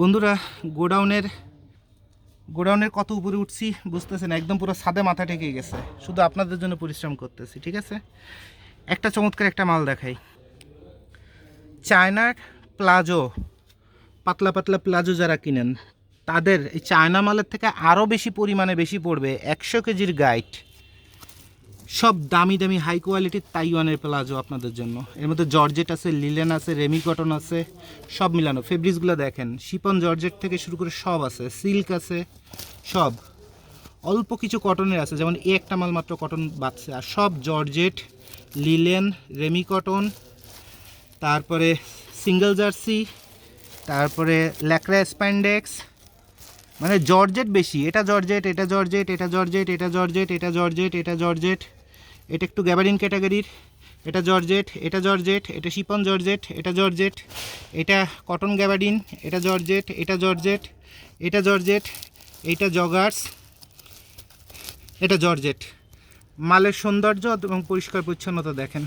বন্ধুরা, গোডাউনের গোডাউনের কত উপরে উঠছি বুঝতেছেন একদম পুরো সাদে মাথা ঠেকে গেছে। শুধু আপনাদের জন্য পরিশ্রম করতেছি, ঠিক আছে? একটা চমৎকার একটা মাল দেখাই। চায়নার প্লাজো, পাতলা পাতলা প্লাজো যারা কিনেন, তাদের এই চায়না মালের থেকে আরও বেশি পরিমাণে বেশি পড়বে একশো কেজির গাইড। সব দামি দামি হাই কোয়ালিটির তাইওয়ানের প্লাজো আপনাদের জন্য। এর মধ্যে জর্জেট আছে লিলেন আছে রেমি কটন আছে, সব মিলানো। ফেব্রিক্সগুলো দেখেন শিপন জর্জেট থেকে শুরু করে সব আছে সিল্ক আছে, সব। অল্প কিছু কটনের আছে, যেমন এই একটা মাল মাত্র কটন বাঁচছে। আর সব জর্জেট লিলেন রেমি কটন তারপরে সিঙ্গেল জার্সি তারপরে ল্যাকরা স্প্যান্ডেক্স মানে জর্জেট বেশি। এটা জর্জেট এটা জর্জেট এটা জর্জেট এটা জর্জেট এটা জর্জেট এটা জর্জেট এটা একটু গ্যাবারিন ক্যাটাগরির। এটা জর্জেট এটা জর্জেট, এটা শিপন জর্জেট, এটা জর্জেট, এটা কটন গ্যাবারিন, এটা জর্জেট এটা জর্জেট এটা জর্জেট, এটা জগার্স, এটা জর্জেট। মালের সৌন্দর্য এবং পরিষ্কার পরিচ্ছন্নতা দেখেন।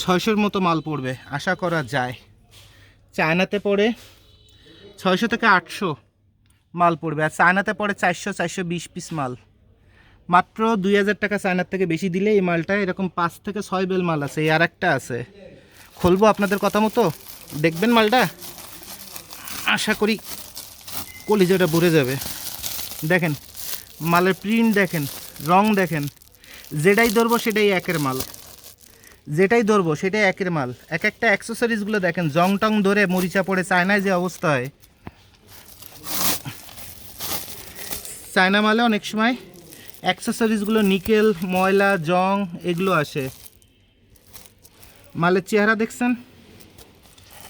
ছয়শোর মতো মাল পড়বে, আশা করা যায়। চায়নাতে পড়ে ছয়শো থেকে আটশো মাল পড়বে, আর চায়নাতে পড়ে চারশো চারশো বিশ পিস মাল। মাত্র দুই হাজার টাকা চায়নার থেকে বেশি দিলে এই মালটা এরকম পাঁচ থেকে ছয় বেল মাল আছে। এই আর একটা আছে। খুলবো আপনাদের কথা মতো? দেখবেন মালটা? আশা করি কলিজাটা ভরে যাবে। দেখেন, মালের প্রিন্ট দেখেন, রং দেখেন, যেটাই ধরবো সেটাই একের মাল। যেটাই ধরবো সেটাই একের মাল। এক একটা অ্যাক্সেসরিজগুলো দেখেন, জং টং ধরে মরিচা পড়ে, চায়নায় যে অবস্থা হয়। চায়না মালে অনেক সময় অ্যাক্সেসরিজগুলো নিকেল, ময়লা, জং, এগুলো আসে। মালের চেহারা দেখছেন?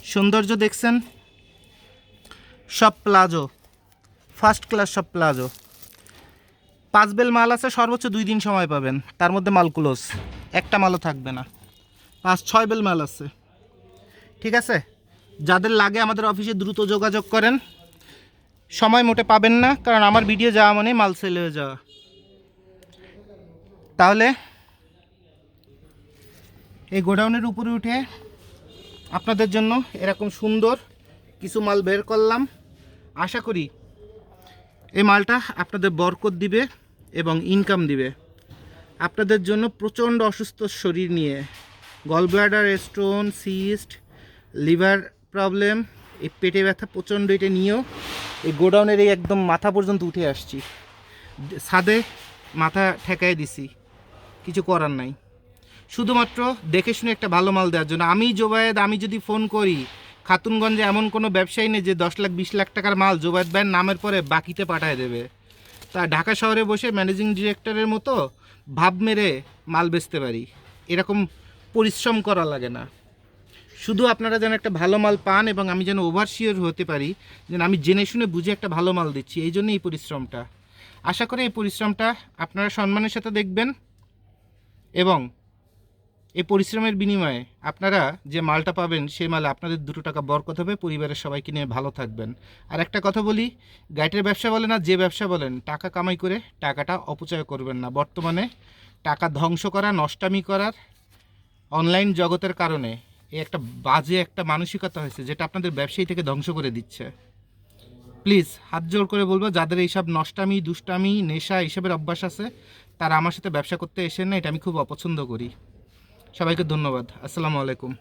সৌন্দর্য দেখছেন? সব প্লাজো। ফার্স্ট ক্লাস সব প্লাজো। পাঁচ বেল মাল আছে, সর্বোচ্চ দুই দিন সময় পাবেন। তার মধ্যে মাল ক্লোজ। একটা মালও থাকবে না। পাঁচ, ছয় বেল মাল আছে। ঠিক আছে? যাদের লাগে আমাদের অফিসে দ্রুত যোগাযোগ করেন। সময় মোটে পাবেন না, কারণ আমার ভিডিও যাওয়া মানে মাল সেল হয়ে যাওয়া। তাহলে এই গোডাউনের উপরে উঠে আপনাদের জন্য এরকম সুন্দর কিছু মাল বের করলাম। আশা করি এই মালটা আপনাদের বরকত দিবে এবং ইনকাম দিবে। আপনাদের জন্য প্রচণ্ড অসুস্থ শরীর নিয়ে gall bladder stone cyst liver problem এই পেটে ব্যথা প্রচণ্ড এটা নিয়েও এই গোডাউনের এই একদম মাথা পর্যন্ত উঠে আসছি। ছাদে মাথা ঠেকায় দিছি। কিছু করার নাই। শুধুমাত্র দেখে শুনে একটা ভালো মাল দেওয়ার জন্য। আমি জোবায়েদ, আমি যদি ফোন করি, খাতুনগঞ্জে এমন কোনো ব্যবসায়ী নেই যে দশ লাখ, বিশ লাখ টাকার মাল জোবায়েদ ভাইয়ের নামের পরে বাকিতে পাঠায় দেবে। তা ঢাকা শহরে বসে ম্যানেজিং ডিরেক্টরের মতো ভাব মেরে মাল বেচতে পারি। এরকম পরিশ্রম করা লাগে না। শুধু আপনারা যেন একটা ভালো মাল পান এবং আমি যেন ওভারশিওর হতে পারি, যেন আমি জেনে শুনে বুঝে একটা ভালো মাল দিচ্ছি, এই জন্য এই পরিশ্রমটা। আশা করি এই পরিশ্রমটা আপনারা সম্মানের সাথে দেখবেন। এবং এই পরিশ্রমের বিনিময়ে আপনারা যে মালটা পাবেন, সেই মালে আপনাদের দুটো টাকা বরকত হবে। পরিবারের সবাইকে নিয়ে ভালো থাকবেন। আর একটা কথা বলি, গাইটের ব্যবসা বলেন আর যে ব্যবসা বলেন, টাকা কামাই করে টাকাটা অপচয় করবেন না। বর্তমানে টাকা ধ্বংস করা, নষ্টামি করার অনলাইন জগতের কারণে এই একটা বাজে একটা মানসিকতা হয়েছে, যেটা আপনাদের ব্যবসায়ী থেকে ধ্বংস করে দিচ্ছে। প্লিজ, হাত জোর করে বলব যাদের এইসব নষ্টামি, দুষ্টামি, নেশা এইসবের অভ্যাস আছে, তারা আমার সাথে ব্যবসা করতে এসে না, এটা আমি খুব অপছন্দ করি। সবাইকে ধন্যবাদ। আসসালামু আলাইকুম।